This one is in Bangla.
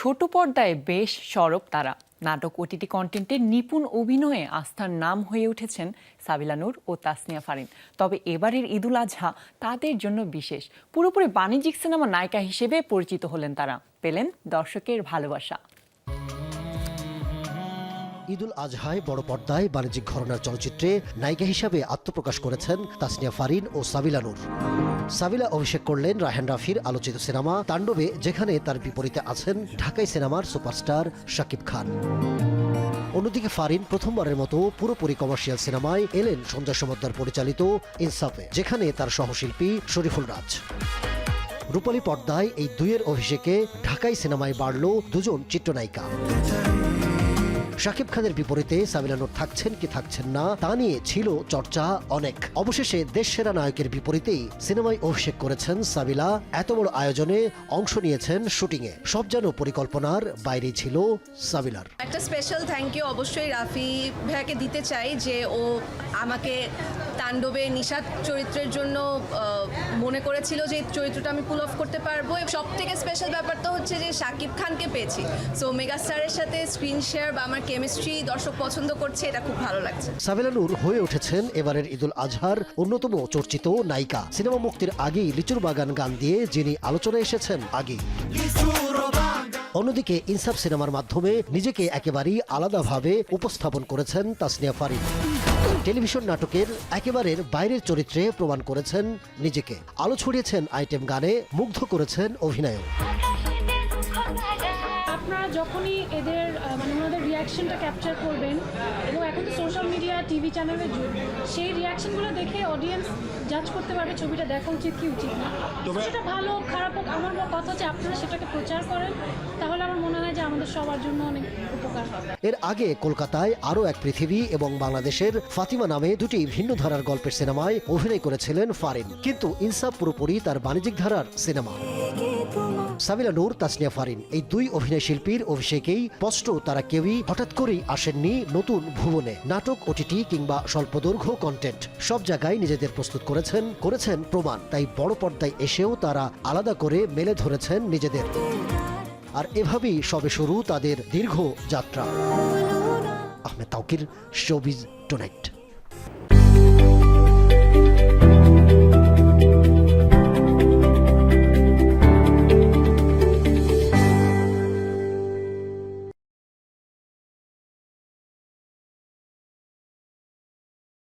ছোট পর্দায় বেশ সরব তারা। নাটক ওটিটি কন্টেন্টের নিপুণ অভিনয়ে আস্থার নাম হয়ে উঠেছেন সাবিলানুর ও তাসনিয়া ফারিন। তবে এবারের ঈদুল আজহা তাদের জন্য বিশেষ। পুরোপুরি বাণিজ্যিক সিনেমা নায়িকা হিসেবে পরিচিত হলেন তারা। পেলেন দর্শকের ভালোবাসা। ঈদুল আজহায় বড় পর্দায় বাণিজ্যিক ঘরনার চলচ্চিত্রে নায়িকা হিসাবে আত্মপ্রকাশ করেছেন তাসনিয়া ফারিন ও সাবিলা নূর। সাবিলা অভিষেক করলেন রায়হান রাফির আলোচিত সিনেমা তাণ্ডবে, যেখানে তার বিপরীতে আছেন ঢাকাই সিনেমার সুপারস্টার শাকিব খান। অন্যদিকে ফারিন প্রথমবারের মতো পুরোপুরি কমার্শিয়াল সিনেমায় এলেন সঞ্জয় সমদ্দার পরিচালিত ইনসাফে, যেখানে তার সহশিল্পী শরীফুল রাজ। রূপালী পর্দায় এই দুইয়ের অভিষেকে ঢাকাই সিনেমায় বাড়ল দুজন চিত্রনায়িকা। শাকিব খানের বিপরীতে সাবিলা নূর থাকছেন কি থাকছেন না, তা নিয়ে ছিল চর্চা অনেক। অবশেষে দেশ সেরা নায়কের বিপরীতেই সিনেমায় অভিষেক করেছেন সাবিলা এত বড় আয়োজনে অংশ নিয়েছেন শুটিংয়ে। সব যেন পরিকল্পনার বাইরেই ছিল সাবিলার একটা স্পেশাল থ্যাংক ইউ অবশ্যই রাফি ভাইয়াকে দিতে চাই যে ও আমাকে তাণ্ডবে নিশাদ চরিত্রের জন্য মনে করেছিল যে চরিত্রটা আমি পুল অফ করতে পারব সব থেকে স্পেশাল ব্যাপার তো হচ্ছে যে শাকিব খানকে পেয়েছি। সো মেগাস্টারের সাথে স্ক্রিন শেয়ার বা আমার কেমিস্ট্রি দর্শক পছন্দ করছে, এটা খুব ভালো লাগছে। সাবেলা নূর হয়ে উঠেছেন এবারের ঈদুল আজহার অন্যতম চর্চিত নায়িকা। সিনেমা মুক্তির আগেই লিচুর বাগান গান দিয়ে যিনি আলোচনায় এসেছেন, আগেই। অন্যদিকে ইনসাফ সিনেমার মাধ্যমে নিজেকে একেবারেই আলাদাভাবে উপস্থাপন করেছেন তাসনিয়া ফারিদ টেলিভিশন নাটকের একেবারে বাইরের চরিত্রে প্রমাণ করেছেন নিজেকে। আলো ছড়িয়েছেন আইটেম গানে, মুগ্ধ করেছেন অভিনয় আপনারা যখনই এদের মানে রিয়াকশনটা ক্যাপচার করবেন এবং এখন তো সোশ্যাল মিডিয়া টিভি চ্যানেলের যুগ। সেই রিয়াকশনগুলো দেখে অডিয়েন্স জাজ করতে পারবে ছবিটা দেখা উচিত কি উচিত না। সেটা ভালো খারাপ হোক আমার কথা হচ্ছে আপনারা সেটাকে প্রচার করেন তাহলে আমার মনে হয় যে আমাদের সবার জন্য অনেক উপকার হবে। এর আগে কলকাতায় আরও এক পৃথিবী এবং বাংলাদেশের ফাতিমা নামে দুটি ভিন্ন ধারার গল্পের সিনেমায় অভিনয় করেছিলেন ফারিন। কিন্তু ইনসাফ পুরোপুরি তার বাণিজ্যিক ধারার সিনেমা। সাবিলা নূর তাসনিয়া ফারিন এই দুই অভিনয় শিল্পীর অভিষেকেই স্পষ্ট তারা কেউই হঠাৎ করেই আসেননি নতুন ভুবনে, নাটক ওটিটি কিংবা স্বল্পদৈর্ঘ্য কন্টেন্ট সব জায়গায় নিজেদের প্রস্তুত করেছেন করেছেন প্রমাণ। তাই বড় পর্দায় এসেও তারা আলাদা করে মেলে ধরেছেন নিজেদের। আর এভাবেই সবে শুরু তাদের দীর্ঘ যাত্রা। Ahmed Taukir showbiz tonight.